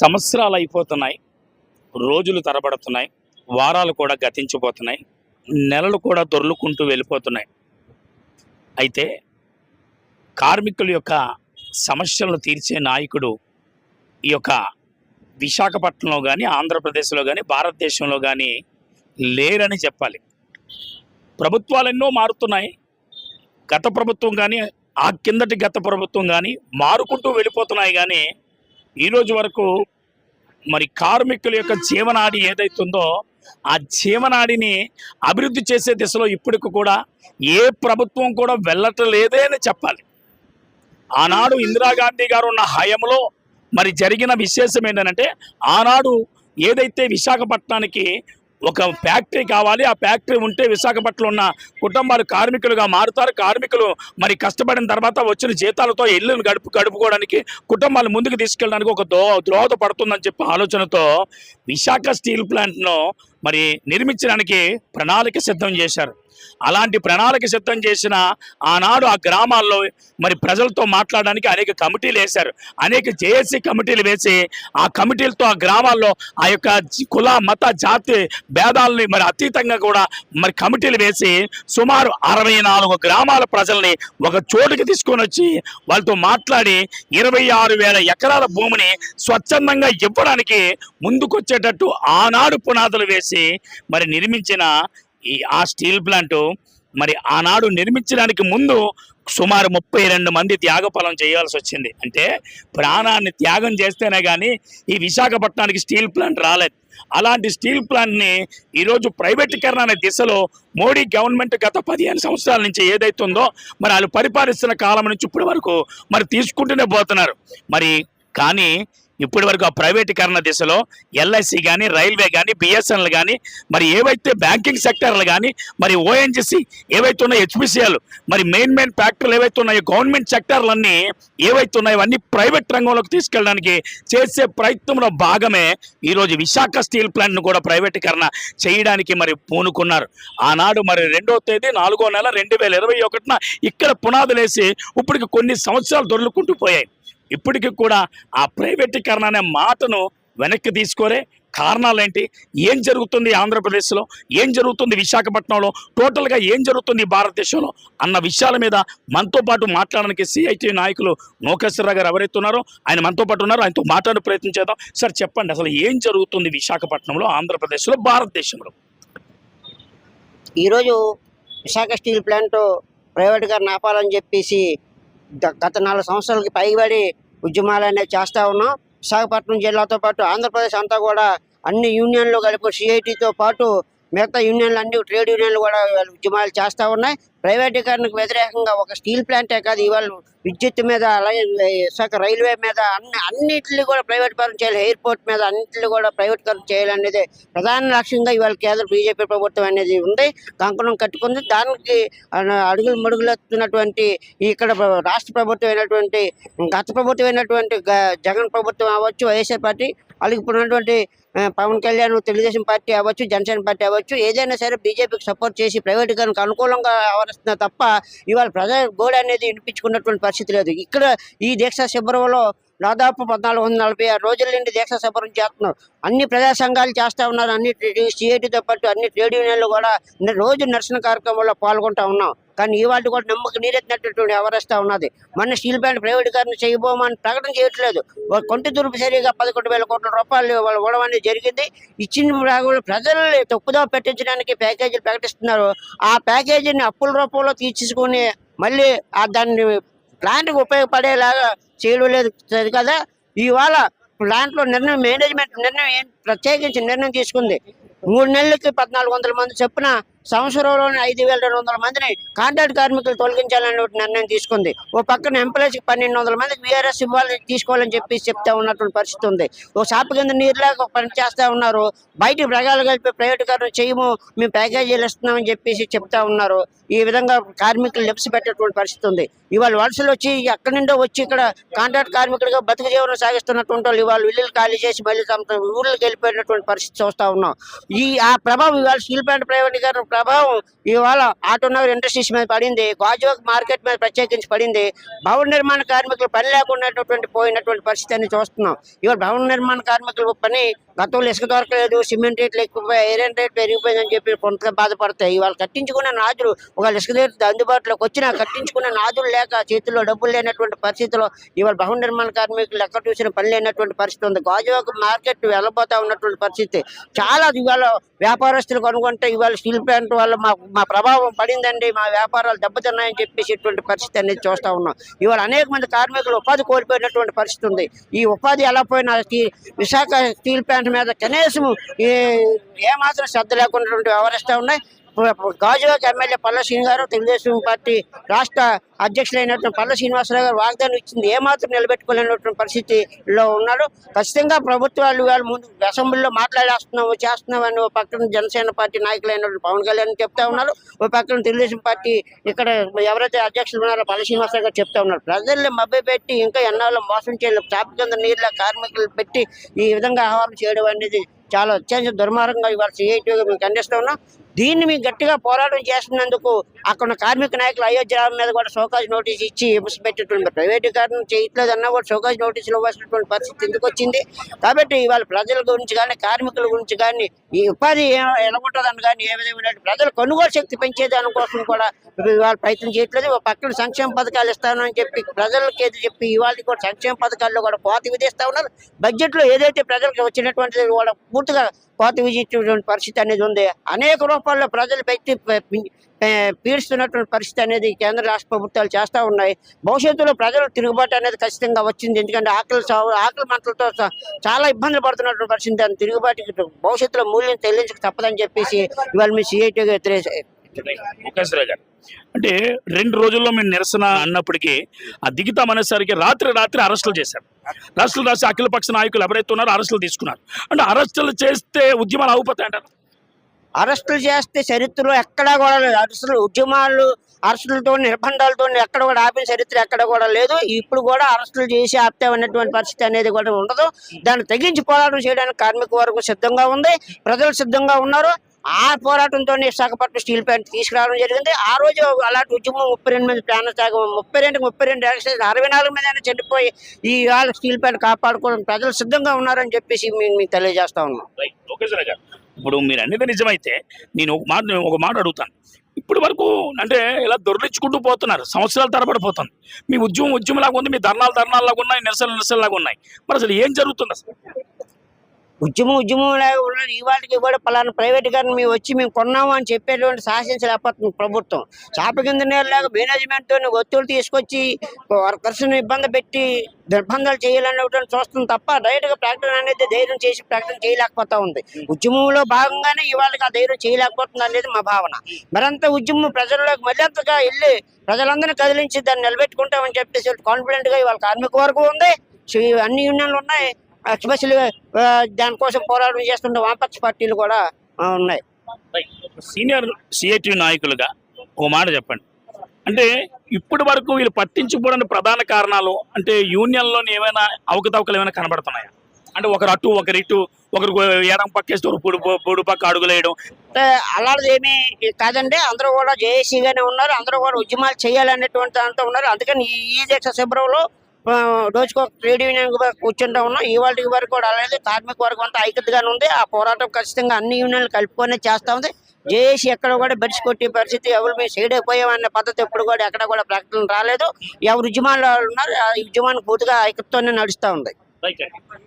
సంవత్సరాలు అయిపోతున్నాయి రోజులు తరబడుతున్నాయి వారాలు కూడా గతించిపోతున్నాయి నెలలు కూడా దొర్లుకుంటూ వెళ్ళిపోతున్నాయి. అయితే కార్మికుల యొక్క సమస్యలను తీర్చే నాయకుడు ఈ యొక్క విశాఖపట్నంలో కానీ ఆంధ్రప్రదేశ్లో కానీ భారతదేశంలో కానీ లేరని చెప్పాలి. ప్రభుత్వాలు ఎన్నో మారుతున్నాయి. గత ప్రభుత్వం కానీ ఆ కిందటి గత ప్రభుత్వం కానీ మారుకుంటూ వెళ్ళిపోతున్నాయి కానీ ఈరోజు వరకు మరి కార్మికుల యొక్క జీవనాడి ఏదైతుందో ఆ జీవనాడిని అభివృద్ధి చేసే దిశలో ఇప్పటికి కూడా ఏ ప్రభుత్వం కూడా వెళ్ళటలేదే అని చెప్పాలి. ఆనాడు ఇందిరాగాంధీ గారు ఉన్న హయంలో మరి జరిగిన విశేషం ఏంటంటే ఆనాడు ఏదైతే విశాఖపట్నానికి ఒక ఫ్యాక్టరీ కావాలి. ఆ ఫ్యాక్టరీ ఉంటే విశాఖపట్నంలో ఉన్న కుటుంబాలు కార్మికులుగా మారుతారు. కార్మికులు మరి కష్టపడిన తర్వాత వచ్చిన జీతాలతో ఇల్లును గడుపు గడుపుకోవడానికి కుటుంబాలు ముందుకు తీసుకెళ్ళడానికి ఒక దో ద్రోహదపడుతుందని చెప్పి ఆలోచనతో విశాఖ స్టీల్ ప్లాంట్ను మరి నిర్మించడానికి ప్రణాళిక సిద్ధం చేశారు. అలాంటి ప్రణాళిక సిద్ధం చేసిన ఆనాడు ఆ గ్రామాల్లో మరి ప్రజలతో మాట్లాడడానికి అనేక కమిటీలు వేశారు. అనేక జేఏసీ కమిటీలు వేసి ఆ కమిటీలతో ఆ గ్రామాల్లో ఆ యొక్క కుల మత జాతి భేదాలని మరి అతీతంగా కూడా మరి కమిటీలు వేసి సుమారు అరవై నాలుగు గ్రామాల ప్రజల్ని ఒక చోటుకి తీసుకొని వచ్చి వాళ్ళతో మాట్లాడి ఇరవై ఆరు వేల ఎకరాల భూమిని స్వచ్ఛందంగా ఇవ్వడానికి ముందుకొచ్చేటట్టు ఆనాడు పునాదులు వేసి మరి నిర్మించిన ఈ ఆ స్టీల్ ప్లాంట్ మరి ఆనాడు నిర్మించడానికి ముందు సుమారు ముప్పై రెండు మంది త్యాగఫలం చేయాల్సి వచ్చింది. అంటే ప్రాణాన్ని త్యాగం చేస్తేనే కానీ ఈ విశాఖపట్నానికి స్టీల్ ప్లాంట్ రాలేదు. అలాంటి స్టీల్ ప్లాంట్ని ఈరోజు ప్రైవేటీకరణ అనే దిశలో మోడీ గవర్నమెంట్ గత పదిహేను సంవత్సరాల నుంచి ఏదైతుందో మరి వాళ్ళు పరిపాలిస్తున్న కాలం నుంచి ఇప్పటి వరకు మరి తీసుకుంటూనే పోతున్నారు. మరి కానీ ఇప్పటి వరకు ఆ ప్రైవేటీకరణ దిశలో ఎల్ఐసి కానీ రైల్వే కానీ బిఎస్ఎన్ఎల్ కానీ మరి ఏవైతే బ్యాంకింగ్ సెక్టర్లు కానీ మరి ఓఎన్జిసి ఏవైతే ఉన్నాయో హెచ్పిసిఎల్ మరి మెయిన్ మెయిన్ ఫ్యాక్టరీలు ఏవైతే ఉన్నాయో గవర్నమెంట్ సెక్టర్లన్నీ ఏవైతే ఉన్నాయో అన్ని ప్రైవేట్ రంగంలోకి తీసుకెళ్ళడానికి చేసే ప్రయత్నంలో భాగమే ఈరోజు విశాఖ స్టీల్ ప్లాంట్ను కూడా ప్రైవేటీకరణ చేయడానికి మరి పూనుకున్నారు. ఆనాడు మరి రెండో తేదీ నాలుగో నెల రెండు వేల ఇరవై ఒకటిన ఇక్కడ పునాదులేసి ఇప్పటికి కొన్ని సంవత్సరాలు దొర్లుకుంటూ పోయాయి. ఇప్పటికి కూడా ఆ ప్రైవేటీకరణ అనే మాటను వెనక్కి తీసుకోరే కారణాలు ఏంటి ఏం జరుగుతుంది ఆంధ్రప్రదేశ్లో? ఏం జరుగుతుంది విశాఖపట్నంలో? టోటల్గా ఏం జరుగుతుంది భారతదేశంలో? అన్న విషయాల మీద మనతో పాటు మాట్లాడడానికి సిఐటి నాయకులు నోకేశ్వరరావు గారు ఎవరైతే ఉన్నారో ఆయన మనతో పాటు ఉన్నారో. ఆయనతో మాట్లాడే ప్రయత్నం చేద్దాం. సార్ చెప్పండి అసలు ఏం జరుగుతుంది విశాఖపట్నంలో ఆంధ్రప్రదేశ్లో భారతదేశంలో? ఈరోజు విశాఖ స్టీల్ ప్లాంట్ ప్రైవేట్గా నాపాలని చెప్పేసి గత నాలుగు సంవత్సరాలకి పైబడి ఉద్యమాలు అనేవి చేస్తూ ఉన్నాం. విశాఖపట్నం జిల్లాతో పాటు ఆంధ్రప్రదేశ్ అంతా కూడా అన్ని యూనియన్లు కలిపి సిఐటితో పాటు మిగతా యూనియన్లు అన్ని ట్రేడ్ యూనియన్లు కూడా ఉద్యమాలు చేస్తూ ఉన్నాయి. ప్రైవేటీకరణకు వ్యతిరేకంగా ఒక స్టీల్ ప్లాంటే కాదు ఇవాళ విద్యుత్ మీద అలాగే విశాఖ రైల్వే మీద అన్ని అన్నింటిని కూడా ప్రైవేట్ చేయాలి. ఎయిర్పోర్ట్ మీద అన్నింటిని కూడా ప్రైవేటీకరణ చేయాలనేది ప్రధాన లక్ష్యంగా ఇవాళ కేంద్ర బీజేపీ ప్రభుత్వం అనేది ఉంది. కంకణం కట్టుకుంది. దానికి అడుగులు మడుగులెత్తున్నటువంటి ఇక్కడ రాష్ట్ర ప్రభుత్వం అయినటువంటి గత ప్రభుత్వం అయినటువంటి జగన్ ప్రభుత్వం అవ్వచ్చు వైఎస్ఆర్ పార్టీ. అలాగే ఇప్పుడు ఉన్నటువంటి పవన్ కళ్యాణ్ తెలుగుదేశం పార్టీ అవ్వచ్చు జనసేన పార్టీ అవ్వచ్చు ఏదైనా సరే బీజేపీకి సపోర్ట్ చేసి ప్రైవేటీకరణకు అనుకూలంగా వ్యవహరిస్తున్నా తప్ప ఇవాళ ప్రజా గోడ అనేది వినిపించుకున్నటువంటి పరిస్థితి లేదు. ఇక్కడ ఈ దీక్ష శిబిరంలో దాదాపు పద్నాలుగు వందల నలభై ఆరు రోజుల నుండి దీక్ష సభరం చేస్తున్నారు. అన్ని ప్రజా సంఘాలు చేస్తా ఉన్నారు. అన్ని సిఐటితో పాటు అన్ని ట్రేడ్ యూనియన్లు కూడా రోజు నిరసన కార్యక్రమంలో పాల్గొంటూ ఉన్నాం. కానీ ఇవాళ కూడా నమ్మకం నీరెత్తినటువంటి ఎవరేస్తా ఉన్నది. మన స్టీల్ ప్లాంట్ ప్రైవేటీకరణ చేయబోమని ప్రకటన చేయట్లేదు. కొంటి తూర్పు సరిగా పదకొండు వేల కోట్ల రూపాయలు వాళ్ళు ఇవ్వడం జరిగింది. ఇచ్చిన ప్రజల్ని తప్పుదో పెట్టించడానికి ప్యాకేజీలు ప్రకటిస్తున్నారు. ఆ ప్యాకేజీని అప్పుల రూపంలో తీర్చుకుని మళ్ళీ ఆ దాన్ని ప్లాంట్కి ఉపయోగపడేలాగా చేయడం లేదు. కదా? ఇవాళ దాంట్లో నిర్ణయం మేనేజ్మెంట్ నిర్ణయం ప్రత్యేకించి నిర్ణయం తీసుకుంది? మూడు నెలలకి పద్నాలుగు వందల మంది చొప్పున సంవత్సరంలోనే ఐదు వేల రెండు వందల మందిని కాంట్రాక్ట్ కార్మికులు తొలగించాలని ఒక నిర్ణయం తీసుకుంది. ఓ పక్కన ఎంప్లాయీస్కి పన్నెండు వందల మందికి వీఆర్ఎస్ ఇవ్వాలని తీసుకోవాలని చెప్పి చెప్తా ఉన్నటువంటి పరిస్థితి ఉంది. ఓ షాప్ కింద నీరులాగా పని చేస్తా ఉన్నారు. బయట ప్రజలు కలిపి ప్రైవేటీకరణ చేయము మేము ప్యాకేజీలు ఇస్తున్నామని చెప్పేసి చెప్తా ఉన్నారు. ఈ విధంగా కార్మికులు లెప్స్ పెట్టేటువంటి పరిస్థితి ఉంది. ఇవాళ వలసలు వచ్చి ఎక్కడి నుండో వచ్చి ఇక్కడ కాంట్రాక్ట్ కార్మికులుగా బతుకు జీవనం సాగిస్తున్నటువంటి వాళ్ళు ఇవాళ ఇల్లులు ఖాళీ చేసి మళ్ళీ తమ ఊళ్ళకి వెళ్ళిపోయినటువంటి పరిస్థితి చూస్తూ ఉన్నాం. ఈ ఆ ప్రభావం ఇవాళ స్టీల్ ప్లాంట్ ప్రైవేటీకరణ ప్రభావం ఇవాళ ఆటో నగర్ ఇండస్ట్రీస్ మీద పడింది గాజువాక్ మార్కెట్ మీద ప్రత్యేకించి పడింది. భవన నిర్మాణ కార్మికులు పని లేకుండా పోయినటువంటి పరిస్థితి అని చూస్తున్నాం. ఇవాళ భవన నిర్మాణ కార్మికులు పని గతంలో ఇసుక దొరకలేదు సిమెంట్ రేట్లు ఎక్కువ ఐరన్ రేట్ పెరిగిపోయిందని చెప్పి కొంత బాధపడతాయి. ఇవాళ కట్టించుకున్న నాదులు ఒక ఇసుక రేట్లు అందుబాటులోకి వచ్చినా కట్టించుకున్న నాదులు లేక చేతుల్లో డబ్బులు లేనటువంటి పరిస్థితిలో ఇవాళ భవన నిర్మాణ కార్మికులు ఎక్కడ చూసిన పని లేనటువంటి పరిస్థితి ఉంది. గాజువాక మార్కెట్ వెళ్ళబోతా ఉన్నటువంటి పరిస్థితి. చాలా ఇవాళ వ్యాపారస్తులు కనుగొంటే ఇవాళ స్టీల్ ప్లాంట్ వల్ల మా మా ప్రభావం పడిందండి మా వ్యాపారాలు దెబ్బతిన్నాయని చెప్పేసి ఇటువంటి పరిస్థితి అనేది చూస్తా ఉన్నాం. ఇవాళ అనేక మంది కార్మికులు ఉపాధి కోల్పోయినటువంటి పరిస్థితి ఉంది. ఈ ఉపాధి ఎలా పోయినా విశాఖ స్టీల్ ప్లాంట్ మీద కనీసం ఏ ఏమాత్రం శ్రద్ధ లేకుండా వ్యవహరిస్తూ ఉన్నాయి. గాజువాక ఎమ్మెల్యే పల్ల శ్రీని గారు తెలుగుదేశం పార్టీ రాష్ట్ర అధ్యక్షులైనటువంటి పల్ల శ్రీనివాసరావు గారు వాగ్దానం ఇచ్చింది. ఏమాత్రం నిలబెట్టుకోలేనటువంటి పరిస్థితిలో ఉన్నాడు ఖచ్చితంగా ప్రభుత్వాలు వాళ్ళు ముందు అసెంబ్లీలో మాట్లాడేస్తున్నాము చేస్తున్నామని ఓ పక్కన జనసేన పార్టీ నాయకులైనటువంటి పవన్ కళ్యాణ్ చెప్తా ఉన్నారు. ఓ పక్కన తెలుగుదేశం పార్టీ ఇక్కడ ఎవరైతే అధ్యక్షులు ఉన్నారో పల్ల శ్రీనివాసరావు గారు చెప్తా ఉన్నారు. ప్రజల్ని మభ్య పెట్టి ఇంకా ఎన్నాళ్ళు మోసం చేయలేదు చాప కింద నీళ్ళ కార్మికులు పెట్టి ఈ విధంగా ఆహ్వానం చేయడం అనేది చాలా అత్యంత దుర్మార్గంగా ఇవాళ సిఐటీగా మేము ఖండిస్తా ఉన్నాం. దీన్ని మేము గట్టిగా పోరాటం చేస్తున్నందుకు అక్కడ కార్మిక నాయకులు అయోధ్య మీద కూడా షోకాజ్ నోటీస్ ఇచ్చి పెట్టేటువంటి ప్రైవేటీకరణ చేయట్లేదు అన్నా కూడా షోకాజ్ నోటీసులు ఇవ్వాల్సినటువంటి పరిస్థితి ఎందుకు వచ్చింది? కాబట్టి ఇవాళ ప్రజల గురించి కానీ కార్మికుల గురించి కానీ ఈ ఉపాధి ఎలాగుంటుందని ఎలా కానీ ఏ విధమైన ప్రజలు కొనుగోలు శక్తి పెంచే దానికోసం కూడా ఇవాళ ప్రయత్నం చేయట్లేదు. పక్కన సంక్షేమ పథకాలు ఇస్తానని చెప్పి ప్రజలకి ఏది చెప్పి ఇవాళ కూడా సంక్షేమ పథకాల్లో కూడా కోత విధిస్తా ఉన్నారు. బడ్జెట్లో ఏదైతే ప్రజలకు వచ్చినటువంటిది కూడా పూర్తిగా కోత విధించేటువంటి పరిస్థితి అనేది ఉంది. అనేక రూపాల్లో ప్రజలు పెట్టి పీడిస్తున్నటువంటి పరిస్థితి అనేది కేంద్ర రాష్ట్ర ప్రభుత్వాలు చేస్తూ ఉన్నాయి. భవిష్యత్తులో ప్రజలు తిరుగుబాటు అనేది ఖచ్చితంగా వచ్చింది. ఎందుకంటే ఆకలి సాగు ఆకలి మంటలతో చాలా ఇబ్బందులు పడుతున్నటువంటి పరిస్థితి. దాని తిరుగుబాటుకి భవిష్యత్తులో మూల్యం చెల్లించక తప్పదని చెప్పేసి ఇవాళ మీ సిఐటీగా గారు. అంటే రెండు రోజుల్లో మేము నిరసన అన్నప్పటికీ ఆ దిగుతాం అనేసరికి రాత్రి రాత్రి అరెస్టులు చేశారు. అరెస్టులు రాసి అఖిలపక్ష నాయకులు ఎవరైతే ఉన్నారో అరెస్టులు తీసుకున్నారు. అంటే అరెస్టులు చేస్తే ఉద్యమాలు అవుపోతాయి అంటారు. అరెస్టులు చేస్తే చరిత్రలో ఎక్కడా కూడా లేదు. అరెస్టులు ఉద్యమాలు అరెస్టులతో నిర్బంధాలతో ఎక్కడ కూడా ఆపిన చరిత్ర ఎక్కడ కూడా లేదు. ఇప్పుడు కూడా అరెస్టులు చేసి ఆపుతామన్నటువంటి పరిస్థితి అనేది కూడా ఉండదు. దాన్ని తగ్గించి పోరాటం చేయడానికి కార్మిక వర్గం సిద్ధంగా ఉంది. ప్రజలు సిద్ధంగా ఉన్నారు. ఆ పోరాటంతో విశాఖపట్నం స్టీల్ ప్లాంట్ తీసుకురావడం జరిగింది. ఆ రోజు అలాంటి ఉద్యమం ముప్పై రెండు మంది ప్రాణ త్యాగం ముప్పై రెండు ముప్పై రెండు యాక్సిడెంట్ అరవై నాలుగు మంది చనిపోయి ఈ వాళ్ళ స్టీల్ ప్లాంట్ కాపాడుకోవడం ప్రజలు సిద్ధంగా ఉన్నారని చెప్పేసి మేము మీకు తెలియజేస్తా ఉన్నాం. గారు. ఇప్పుడు మీరు అనేది నిజమైతే నేను ఒక మాట ఒక మాట అడుగుతాను. ఇప్పుడు వరకు అంటే ఇలా దొరికించుకుంటూ పోతున్నారు. సంవత్సరాల తరబడి పోతుంది. మీ ఉద్యమం ఉద్యమం లాగా ఉంది మీ ధర్నాలు ధర్నాలు లాగా ఉన్నాయి నిరసన నిరసన లాగా ఉన్నాయి. మరి అసలు ఏం జరుగుతుంది అసలు? ఉద్యమం ఉద్యమం లాగా ఉన్నది. ఇవాటికి కూడా పలానా ప్రైవేట్ గారిని మేము వచ్చి మేము కొన్నాము అని చెప్పేటువంటి శాసించలేకపోతుంది ప్రభుత్వం. చాప కింద నీళ్ళలాగా మేనేజ్మెంట్తో ఒత్తిడి తీసుకొచ్చి వర్కర్స్ ఇబ్బంది పెట్టి నిర్బంధాలు చేయాలనేటువంటి చూస్తుంది తప్ప డైరెక్ట్గా ప్రకటన అనేది ధైర్యం చేసి ప్రకటన చేయలేకపోతా ఉంది. ఉద్యమంలో భాగంగానే ఇవాళకి ఆ ధైర్యం చేయలేకపోతుంది అనేది మా భావన. మరంత ఉద్యమం ప్రజల్లోకి మరింతగా వెళ్ళి ప్రజలందరినీ కదిలించి దాన్ని నిలబెట్టుకుంటామని చెప్పేసి కాన్ఫిడెంట్గా ఇవాళ కార్మిక వర్గం ఉంది. సో అన్ని యూనియన్లు ఉన్నాయి. ఎస్పెషల్లీ దానికోసం పోరాటం చేస్తున్న వామపక్ష పార్టీలు కూడా ఉన్నాయి. సీనియర్ సిఐటి నాయకులుగా ఓ మాట చెప్పండి. అంటే ఇప్పటి వరకు వీళ్ళు పట్టించుకోవడానికి ప్రధాన కారణాలు అంటే యూనియన్లోని ఏమైనా అవకతవకలు ఏమైనా కనబడుతున్నాయా? అంటే ఒకరు అటు ఒకరు ఇటు ఒకరు ఎడం పక్కేస్తే పొడి పొడి పక్క అడుగులేయడం అలాంటిది ఏమీ కాదండి. అందరూ కూడా జేఏసీగానే ఉన్నారు. అందరూ కూడా ఉద్యమాలు చేయాలనేటువంటి దాంతో ఉన్నారు. అందుకని ఈ దీక్ష శిబిరంలో రోజుకు ఒక ట్రేడ్ యూనియన్ కూర్చుంటా ఉన్నాం. ఇవాళ వరకు కూడా అలాగే కార్మిక వర్గం అంతా ఐక్యతగానే ఉంది ఆ పోరాటం ఖచ్చితంగా అన్ని యూనియన్లు కలుపుకొని చేస్తా ఉంది. జేఏసీ ఎక్కడ కూడా బెడ్స్ కొట్టే పరిస్థితి ఎవరు మేము సైడ్ అయిపోయామనే పద్ధతి ఎప్పుడు కూడా ఎక్కడ కూడా ప్రకటన రాలేదు. ఎవరు ఉద్యమాలు ఉన్నారు ఆ ఉద్యమాన్ని పూర్తిగా ఐక్యతతోనే నడుస్తూ ఉంది.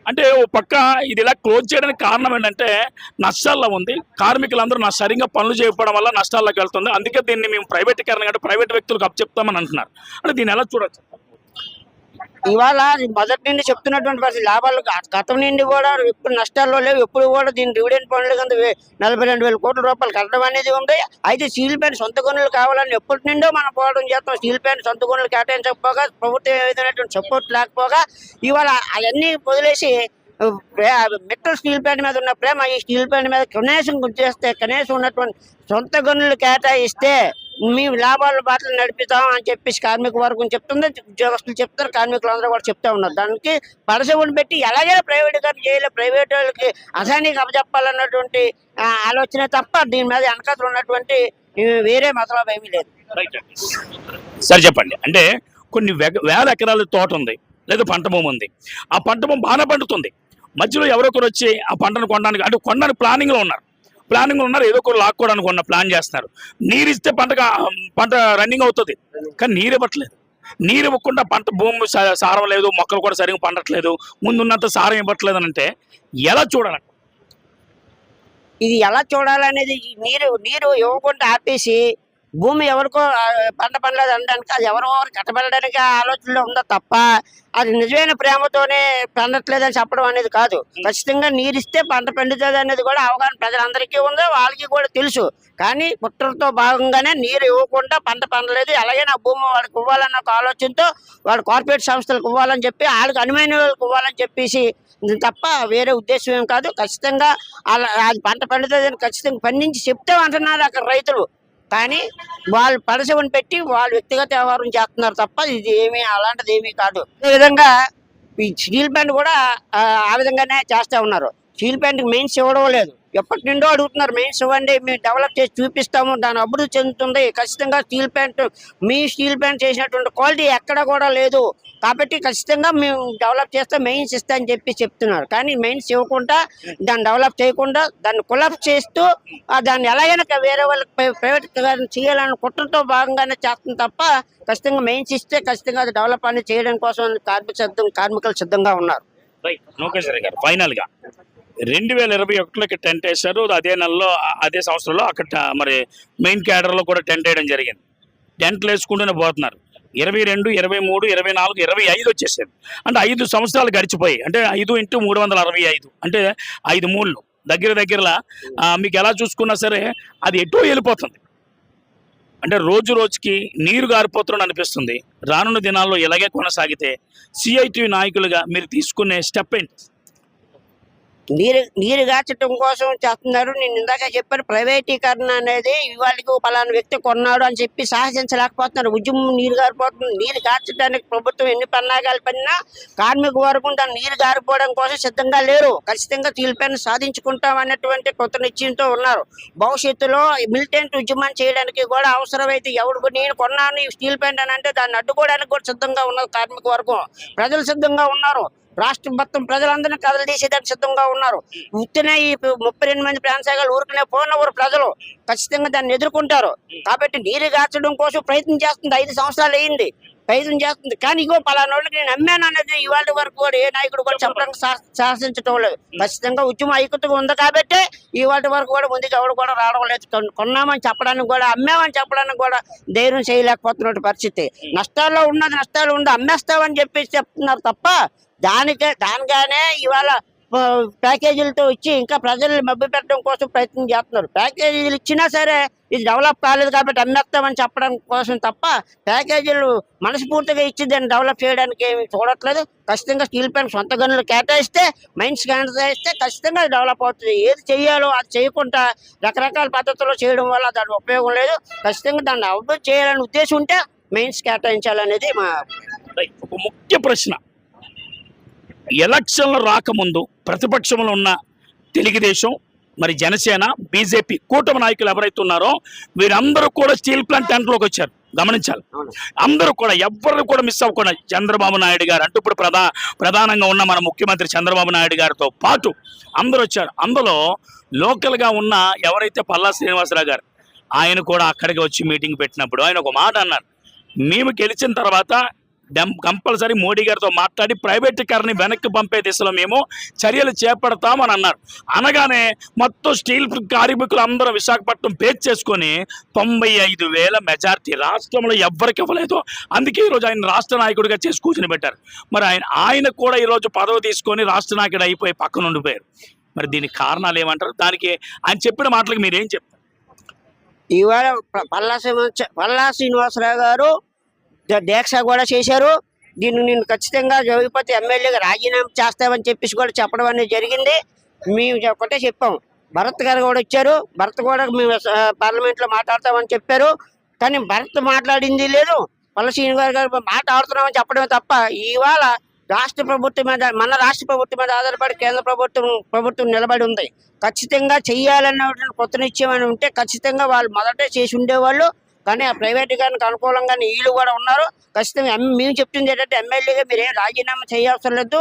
అంటే ఓ పక్క ఇది ఇలా క్లోజ్ చేయడానికి కారణం ఏంటంటే నష్టాల్లో ఉంది. కార్మికులందరూ నా సరిగ్గా పనులు చేయకపోవడం వల్ల నష్టాల్లోకి వెళ్తుంది. అందుకే దీన్ని మేము ప్రైవేటీకరణ కంటే ప్రైవేట్ వ్యక్తులకు అప్పచెప్తామని అంటున్నారు. అంటే దీన్ని ఎలా చూడొచ్చు? ఇవాళ మొదటి నుండి చెప్తున్నటువంటి పరిస్థితి లాభాలు గతం నుండి కూడా ఎప్పుడు నష్టాల్లో లేవు ఎప్పుడు కూడా దీని డివిడెండ్ పనులు కింద నలభై రెండు వేల కోట్ల రూపాయలు కట్టడం అనేది ఉంది. అయితే స్టీల్ ప్లాంట్ సొంత గనులు కావాలని ఎప్పటి నుండో మనం పోవడం చేస్తాం. స్టీల్ ప్లాంట్ సొంత గనులు కేటాయించకపోగా ప్రభుత్వం ఏదైనటువంటి సపోర్ట్ లేకపోగా ఇవాళ అవన్నీ వదిలేసి మెట్రో స్టీల్ ప్లాంట్ మీద ఉన్న ప్రేమ ఈ స్టీల్ ప్లాంట్ మీద కనీసం గుర్తు చేస్తే కనీసం ఉన్నటువంటి సొంత గనులు కేటాయిస్తే మేము లాభాల బాటలు నడిపిస్తాం అని చెప్పేసి కార్మిక వర్గం చెప్తుంది. ఉద్యోగస్తులు చెప్తారు కార్మికులు అందరూ కూడా చెప్తా ఉన్నారు. దానికి పరసవుని పెట్టి ఎలాగైనా ప్రైవేటీకరణ చేయాలి ప్రైవేట్ వాళ్ళకి అసానికి అప్పచెప్పాలన్నటువంటి ఆలోచన తప్ప దీని మీద వెనకతలు ఉన్నటువంటి వేరే మతలాభం ఏమీ లేదు. సరే చెప్పండి. అంటే కొన్ని వేల ఎకరాల తోట ఉంది లేదా పంట భూమి ఉంది. ఆ పంట భూమి బాగానే పండుతుంది. మధ్యలో ఎవరొకరు వచ్చి ఆ పంటను కొనడానికి అంటే కొనడానికి ప్లానింగ్లో ఉన్నారు. ప్లానింగ్లో ఉన్నారు. ఏదో ఒకరు లాక్కోవడానికి ఉన్న ప్లాన్ చేస్తున్నారు. నీరు ఇస్తే పంటగా పంట రన్నింగ్ అవుతుంది. కానీ నీరు ఇవ్వట్లేదు. నీరు ఇవ్వకుండా పంట భూమి సారం లేదు మొక్కలు కూడా సరిగ్గా పండట్లేదు ముందున్నంత సారం ఇవ్వట్లేదు అంటే ఎలా చూడాలి? ఇది ఎలా చూడాలనేది నీరు నీరు ఇవ్వకుండా ఆపేసి భూమి ఎవరికో పంట పండలేదు అనడానికి అది ఎవరో కట్టబెట్టడానికి ఆలోచనలో ఉందో తప్ప అది నిజమైన ప్రేమతోనే పండట్లేదని చెప్పడం అనేది కాదు. ఖచ్చితంగా నీరు ఇస్తే పంట పండుతుంది అనేది కూడా అవగాహన ప్రజలందరికీ ఉంది వాళ్ళకి కూడా తెలుసు. కానీ పుట్టలతో భాగంగానే నీరు ఇవ్వకుండా పంట పండలేదు. అలాగే నా భూమి వాడికి ఇవ్వాలన్న ఒక ఆలోచనతో వాడు కార్పొరేట్ సంస్థలకు ఇవ్వాలని చెప్పి వాళ్ళకి అనుమైన వాళ్ళకి ఇవ్వాలని చెప్పేసి తప్ప వేరే ఉద్దేశం ఏం కాదు. ఖచ్చితంగా అలా అది పంట పండుతుందని ఖచ్చితంగా పండించి చెప్తామంటున్నారు అక్కడ రైతులు. కానీ వాళ్ళు పరసవని పెట్టి వాళ్ళు వ్యక్తిగత వ్యవహారం చేస్తున్నారు తప్ప ఇది ఏమీ అలాంటిది ఏమీ కాదు. అదే విధంగా ఈ స్టీల్ ప్యాంట్ కూడా ఆ, విధంగానే చేస్తా ఉన్నారు. స్టీల్ ప్యాంట్కి మెయిన్స్ ఇవ్వడం లేదు. ఎప్పటి నుండో అడుగుతున్నారు మెయిన్స్ ఇవ్వండి మేము డెవలప్ చేసి చూపిస్తాము దాని అభివృద్ధి చెందుతుంది ఖచ్చితంగా స్టీల్ ప్లాంట్ మీ స్టీల్ ప్లాంట్ చేసినటువంటి క్వాలిటీ ఎక్కడ కూడా లేదు కాబట్టి ఖచ్చితంగా మేము డెవలప్ చేస్తే మెయిన్స్ ఇస్తా అని చెప్పి చెప్తున్నారు. కానీ మెయిన్స్ ఇవ్వకుండా దాన్ని డెవలప్ చేయకుండా దాన్ని కులప్ చేస్తూ దాన్ని ఎలాగైనా వేరే వాళ్ళకి ప్రైవేట్ చేయాలని కుట్రతో భాగంగానే చేస్తుంది తప్ప ఖచ్చితంగా మెయిన్స్ ఇస్తే ఖచ్చితంగా అది డెవలప్ అనేది చేయడం కోసం కార్మిక సిద్ధం కార్మికులు సిద్ధంగా ఉన్నారు. రైట్ గారు రెండు వేల ఇరవై ఒకటిలోకి టెంట్ వేశారు. అదే నెలలో అదే సంవత్సరంలో అక్కడ మరి మెయిన్ క్యాడర్లో కూడా టెంట్ వేయడం జరిగింది. టెంట్లు వేసుకుంటూనే పోతున్నారు. ఇరవై రెండు ఇరవై మూడు ఇరవై నాలుగు ఇరవై ఐదు వచ్చేసారు అంటే ఐదు సంవత్సరాలు గడిచిపోయి అంటే ఐదు ఇంటూ మూడు వందల అరవై ఐదు. అంటే ఐదు మూళ్ళు. దగ్గర దగ్గరలా మీకు ఎలా చూసుకున్నా సరే అది ఎటో వెళ్ళిపోతుంది. అంటే రోజు రోజుకి నీరు గారిపోతున్న అనిపిస్తుంది. రానున్న దినాల్లో ఇలాగే కొనసాగితే సిఐటి నాయకులుగా మీరు తీసుకునే స్టెప్ ఏంటి? నీరు నీరు గార్చడం కోసం చేస్తున్నారు. నేను ఇందాక చెప్పాను ప్రైవేటీకరణ అనేది ఇవాళకి పలానా వ్యక్తి కొన్నాడు అని చెప్పి సాహసించలేకపోతున్నారు. ఉద్యమం నీరు గారిపోతుంది. నీరు గార్చడానికి ప్రభుత్వం ఎన్ని పన్నాగాలు పడినా కార్మిక వర్గం దాన్ని నీరు గారిపోవడం కోసం సిద్ధంగా లేరు. ఖచ్చితంగా తీలిపైన సాధించుకుంటాం అన్నటువంటి కొత్త నిశ్చయంతో ఉన్నారు. భవిష్యత్తులో మిలిటెంట్ ఉద్యమం చేయడానికి కూడా అవసరమైతే ఎవడు నేను కొన్నాను స్టీల్ ప్లాంట్ అని అంటే దాన్ని అడ్డుకోవడానికి కూడా సిద్ధంగా ఉన్నారు కార్మిక వర్గం. ప్రజలు సిద్ధంగా ఉన్నారు. రాష్ట్రం మొత్తం ప్రజలందరినీ కదలదీసేదానికి సిద్ధంగా ఉన్నారు. ఉత్తినే ఈ ముప్పై రెండు మంది ప్రాంతాలు ఊరుకునే పోనవరు ప్రజలు ఖచ్చితంగా దాన్ని ఎదుర్కొంటారు. కాబట్టి నీరు గార్చడం కోసం ప్రయత్నం చేస్తుంది. ఐదు సంవత్సరాలు అయింది. ప్రయత్నం చేస్తుంది. కానీ ఇగో పలానా వాళ్ళకి నేను అమ్మాను అనేది ఇవాళ వరకు కూడా ఏ నాయకుడు కూడా చెప్పడానికి శాసించడం లేదు. ఖచ్చితంగా ఉద్యమం ఐక్యతగా ఉంది కాబట్టి ఇవాళ వరకు కూడా ముందుకు ఎవరు కూడా రావడం లేదు. కొన్నామని చెప్పడానికి కూడా అమ్మామని చెప్పడానికి కూడా ధైర్యం చేయలేకపోతున్న పరిస్థితి. నష్టాల్లో ఉన్నది నష్టాలు ఉంది అమ్మేస్తామని చెప్పేసి చెప్తున్నారు తప్ప దానికే దానిగానే ఇవాళ ప్యాకేజీలతో ఇచ్చి ఇంకా ప్రజల్ని మభ్య పెట్టడం కోసం ప్రయత్నం చేస్తున్నారు. ప్యాకేజీలు ఇచ్చినా సరే ఇది డెవలప్ కాలేదు కాబట్టి అమ్మేస్తామని చెప్పడం కోసం తప్ప ప్యాకేజీలు మనస్ఫూర్తిగా ఇచ్చి దాన్ని డెవలప్ చేయడానికి ఏమి చూడట్లేదు. ఖచ్చితంగా స్టీల్ ప్లాంట్ సొంత గనులు కేటాయిస్తే మైన్స్ కేటాయిస్తే ఖచ్చితంగా అది డెవలప్ అవుతుంది. ఏది చేయాలో అది చేయకుండా రకరకాల పద్ధతుల్లో చేయడం వల్ల దాని ఉపయోగం లేదు. ఖచ్చితంగా దాన్ని అభివృద్ధి చేయాలని ఉద్దేశం ఉంటే మెయిన్స్ కేటాయించాలనేది మా ఒక ముఖ్య ప్రశ్న. ఎలక్షన్లు రాకముందు ప్రతిపక్షంలో ఉన్న తెలుగుదేశం మరి జనసేన బీజేపీ కూటమి నాయకులు ఎవరైతే ఉన్నారో వీరందరూ కూడా స్టీల్ ప్లాంట్ టెంట్లోకి వచ్చారు. గమనించాలి. అందరూ కూడా ఎవరు కూడా మిస్ అవ్వకుండా చంద్రబాబు నాయుడు గారు అంటే ఇప్పుడు ప్రధా ప్రధానంగా ఉన్న మన ముఖ్యమంత్రి చంద్రబాబు నాయుడు గారితో పాటు అందరూ వచ్చారు. అందులో లోకల్గా ఉన్న ఎవరైతే పల్లా శ్రీనివాసరావు గారు ఆయన కూడా అక్కడికి వచ్చి మీటింగ్ పెట్టినప్పుడు ఆయన ఒక మాట అన్నారు. మేము గెలిచిన తర్వాత కంపల్సరీ మోడీ గారితో మాట్లాడి ప్రైవేటీకరణ వెనక్కి పంపే దిశలో మేము చర్యలు చేపడతామని అన్నారు. అనగానే మొత్తం స్టీల్ కార్మికులు అందరూ విశాఖపట్నం పేజ్ చేసుకొని తొంభై ఐదు వేల మెజార్టీ రాష్ట్రంలో ఎవ్వరికి ఇవ్వలేదు. అందుకే ఈరోజు ఆయన రాష్ట్ర నాయకుడిగా చేసి కూర్చుని పెట్టారు. మరి ఆయన ఆయన కూడా ఈరోజు పదవి తీసుకొని రాష్ట్ర నాయకుడు అయిపోయి పక్కన ఉండిపోయారు. మరి దీనికి కారణాలు ఏమంటారు? దానికి ఆయన చెప్పిన మాటలకు మీరేం చెప్తారు? ఇవాళ పల్లా పల్లా శ్రీనివాసరావు గారు దీక్ష కూడా చేశారు. దీన్ని నేను ఖచ్చితంగా జగపతి ఎమ్మెల్యేగా రాజీనామా చేస్తామని చెప్పేసి కూడా చెప్పడం అనేది జరిగింది. మేము ఒకటే చెప్పాం. భరత్ గారు కూడా వచ్చారు. భరత్ కూడా మేము పార్లమెంట్లో మాట్లాడతామని చెప్పారు. కానీ భరత్ మాట్లాడింది లేదు. పల్లశ్రీని గారు గారు మాట్లాడుతున్నామని చెప్పడమే తప్ప ఇవాళ రాష్ట్ర ప్రభుత్వం మీద మన రాష్ట్ర ప్రభుత్వం మీద ఆధారపడి కేంద్ర ప్రభుత్వం ప్రభుత్వం నిలబడి ఉంది. ఖచ్చితంగా చేయాలన్న కొత్త నిత్యం అని ఉంటే ఖచ్చితంగా వాళ్ళు మొదటే చేసి ఉండేవాళ్ళు. కానీ ఆ ప్రైవేట్ ప్రైవేటీకరణకు అనుకూలంగానే వీళ్ళు కూడా ఉన్నారు. ఖచ్చితంగా మేము చెప్తుంది ఏంటంటే ఎమ్మెల్యేగా మీరు రాజీనామా చేయవసరం లేదు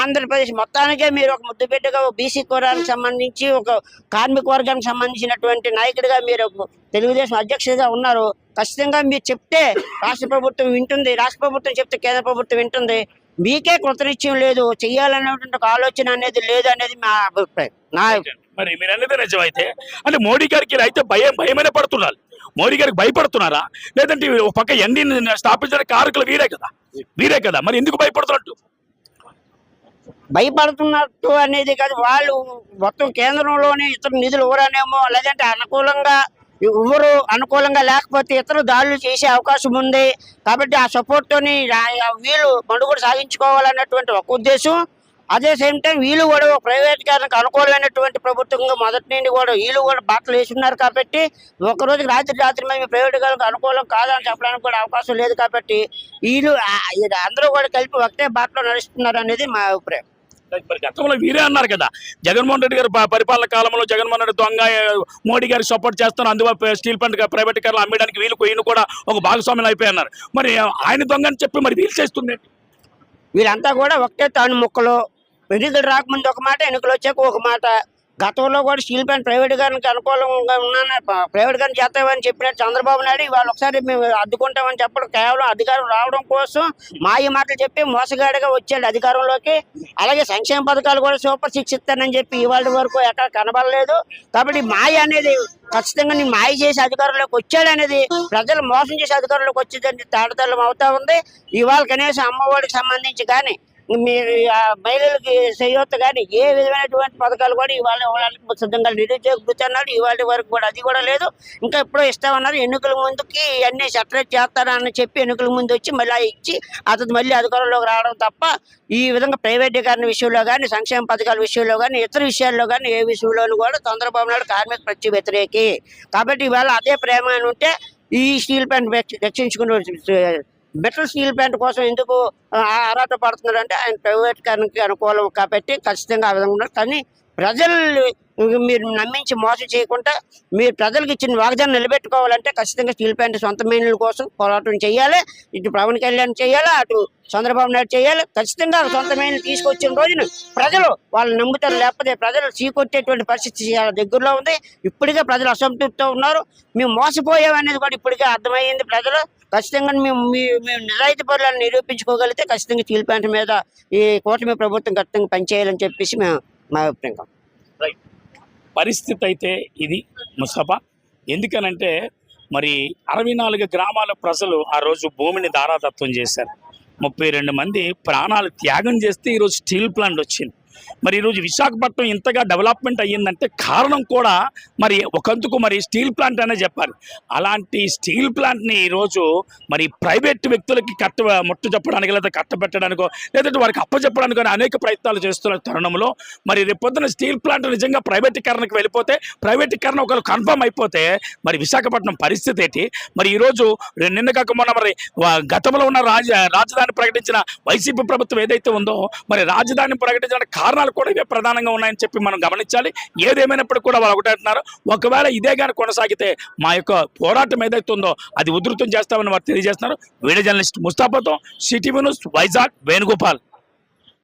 ఆంధ్రప్రదేశ్ మొత్తానికే మీరు ఒక ముద్దుబిడ్డగా బీసీ కులానికి సంబంధించి ఒక కార్మిక వర్గానికి సంబంధించినటువంటి నాయకుడిగా మీరు తెలుగుదేశం అధ్యక్షుడిగా ఉన్నారు. ఖచ్చితంగా మీరు చెప్తే రాష్ట్ర ప్రభుత్వం వింటుంది. రాష్ట్ర ప్రభుత్వం చెప్తే కేంద్ర ప్రభుత్వం వింటుంది. మీకే కృతనిశ్చయం లేదు. చెయ్యాలనేటువంటి ఒక ఆలోచన అనేది లేదు అనేది మా అభిప్రాయం. నా మరి మీరు అనేది నిజమైతే అంటే మోడీ గారికి అయితే భయం భయమైన పడుతున్నారు. మోడీ గారికి భయపడుతున్నారా? లేదంటే ఒక పక్క ఎన్ని స్థాపించిన కారకులు వీరే కదా? వీరే కదా? మరి ఎందుకు భయపడుతున్నట్టు? భయపడుతున్నట్టు అనేది కాదు వాళ్ళు మొత్తం కేంద్రంలోనే ఇతర నిధులు ఇవ్వరనేమో లేదంటే అనుకూలంగా ఎవరు అనుకూలంగా లేకపోతే ఇతర దాడులు చేసే అవకాశం ఉంది. కాబట్టి ఆ సపోర్ట్ వీళ్ళు మనుగోడు సాగించుకోవాలన్నటువంటి ఒక ఉద్దేశం. అదే సేమ్ టైం వీళ్ళు కూడా ప్రైవేట్ గారికి అనుకూలమైనటువంటి ప్రభుత్వంగా మొదటి నుండి కూడా వీళ్ళు కూడా బాటలు వేసున్నారు కాబట్టి ఒక రోజు రాత్రి రాత్రి మేము ప్రైవేట్ గారికి అనుకూలం కాదని చెప్పడానికి కూడా అవకాశం లేదు కాబట్టి వీళ్ళు అందరూ కూడా కలిపి ఒకటే బాటలో నడుస్తున్నారు అనేది మా అభిప్రాయం. మరి గతంలో వీరే అన్నారు కదా జగన్మోహన్ రెడ్డి గారి పరిపాలన కాలంలో జగన్మోహన్ రెడ్డి దొంగ మోడీ గారికి సపోర్ట్ చేస్తాను అందువల్ల స్టీల్ ప్లాంట్ ప్రైవేటీకరణ అమ్మడానికి వీళ్ళు ఈయన కూడా ఒక భాగస్వామ్యం అయిపోయినారు. మరి ఆయన దొంగ అని చెప్పి మరి వీళ్ళు చేస్తుంది వీళ్ళంతా కూడా ఒకటే తాను ముక్కలు ఎన్నికలు రాకముందు ఒక మాట ఎన్నికలు వచ్చాక ఒక మాట. గతంలో కూడా స్టీల్ ప్లాంట్ ప్రైవేట్ గారికి అనుకూలంగా ఉన్నాను? ప్రైవేట్ గారిని చేస్తామని చెప్పినట్టు చంద్రబాబు నాయుడు ఇవాళ ఒకసారి మేము అద్దుకుంటామని చెప్పడం కేవలం అధికారం రావడం కోసం మాయ మాటలు చెప్పి మోసగాడిగా వచ్చాడు అధికారంలోకి. అలాగే సంక్షేమ పథకాలు కూడా సూపర్ సిక్స్ ఇస్తానని చెప్పి ఇవాళ వరకు ఎక్కడ కనబడలేదు. కాబట్టి మాయ అనేది ఖచ్చితంగా నీ మాయ చేసి అధికారంలోకి వచ్చాడు అనేది ప్రజలు మోసం చేసి అధికారంలోకి వచ్చేదని తాడతల్లం అవుతా ఉంది. ఇవాళ కనీసం అమ్మఒడికి సంబంధించి కానీ మీరు ఆ మహిళలకి చేయొద్దు కానీ ఏ విధమైనటువంటి పథకాలు కూడా ఇవాళ ఇవ్వడానికి సిద్ధంగా నిరుద్యోగ వృత్తి ఇవాళ వరకు కూడా అది కూడా లేదు. ఇంకా ఎప్పుడో ఇస్తామన్నారు. ఎన్నికల ముందుకి అన్ని సెటరేట్ చేస్తారని చెప్పి ఎన్నికల ముందు వచ్చి మళ్ళీ ఇచ్చి అతను మళ్ళీ అధికారంలోకి రావడం తప్ప ఈ విధంగా ప్రైవేటీకరణ విషయంలో కానీ సంక్షేమ పథకాల విషయంలో కానీ ఇతర విషయాల్లో కానీ ఏ విషయంలోనూ కూడా చంద్రబాబు నాయుడు కార్మిక ప్రతి వ్యతిరేకి. కాబట్టి ఇవాళ అదే ప్రేమ అని ఉంటే ఈ స్టీల్ ప్లాంట్ రక్షించుకుని మెటల్ స్టీల్ ప్లాంట్ కోసం ఎందుకు ఆ, ఆరాట పడుతున్నారు అంటే ఆయన ప్రైవేట్ కారణకి అనుకూలం కాబట్టి ఖచ్చితంగా ఆ విధంగా ఉన్నారు. కానీ ప్రజలు మీరు నమ్మించి మోసం చేయకుండా మీరు ప్రజలకు ఇచ్చిన వాగ్దానం నిలబెట్టుకోవాలంటే ఖచ్చితంగా స్టీల్ ప్లాంట్ సొంత మెయిన్ల కోసం పోరాటం చేయాలి ఇటు పవన్ కళ్యాణ్ చేయాలి అటు చంద్రబాబు నాయుడు చేయాలి. ఖచ్చితంగా సొంత మెయిన్లు తీసుకొచ్చిన రోజున ప్రజలు వాళ్ళు నమ్ముతారు. లేకపోతే ప్రజలు చీకొట్టేటువంటి పరిస్థితి దగ్గరలో ఉంది. ఇప్పటికే ప్రజలు అసంతృప్తితో ఉన్నారు. మేము మోసపోయామనేది కూడా ఇప్పటికే అర్థమైంది ప్రజలు. ఖచ్చితంగా మేము మీ- మేము నిజాయితీ నిరూపించుకోగలిగితే ఖచ్చితంగా స్టీల్ ప్లాంట్ మీద ఈ కూటమి ప్రభుత్వం ఖచ్చితంగా పనిచేయాలని చెప్పేసి మేము మా అభిప్రాయం పరిస్థితి అయితే ఇది ముస్తఫా. ఎందుకనంటే మరి అరవై నాలుగు గ్రామాల ప్రజలు ఆ రోజు భూమిని దారాదత్వం చేశారు. ముప్పై రెండు మంది ప్రాణాలు త్యాగం చేస్తే ఈరోజు స్టీల్ ప్లాంట్ వచ్చింది. మరి ఈరోజు విశాఖపట్నం ఇంతగా డెవలప్మెంట్ అయ్యిందంటే కారణం కూడా మరి ఒకందుకు మరి స్టీల్ ప్లాంట్ అనే చెప్పాలి. అలాంటి స్టీల్ ప్లాంట్ని ఈరోజు మరి ప్రైవేట్ వ్యక్తులకి కట్ట ముట్టు చెప్పడానికి లేదా కట్టబెట్టడానికో లేదంటే వారికి అప్పచెప్పడానికో అనేక ప్రయత్నాలు చేస్తున్న తరుణంలో మరి రేపొద్దున స్టీల్ ప్లాంట్ నిజంగా ప్రైవేటీకరణకు వెళ్ళిపోతే ప్రైవేటీకరణ ఒకవేళ కన్ఫర్మ్ అయిపోతే మరి విశాఖపట్నం పరిస్థితి ఏంటి? మరి ఈరోజు నిన్న కాక మొన్న మరి గతంలో ఉన్న రాజ రాజధాని ప్రకటించిన వైసీపీ ప్రభుత్వం ఏదైతే ఉందో మరి రాజధాని ప్రకటించిన కారణాలు కూడా ఇవే ప్రధానంగా ఉన్నాయని చెప్పి మనం గమనించాలి. ఏదేమైనప్పటికీ కూడా వాళ్ళు ఒకటంటున్నారు ఒకవేళ ఇదే కానీ కొనసాగితే మా యొక్క పోరాటం ఏదైతే ఉందో అది ఉధృతం చేస్తామని వారు తెలియజేస్తున్నారు. వీడియో జర్నలిస్ట్ ముస్తాఫాతో సిటీ న్యూస్ వైజాగ్ వేణుగోపాల్.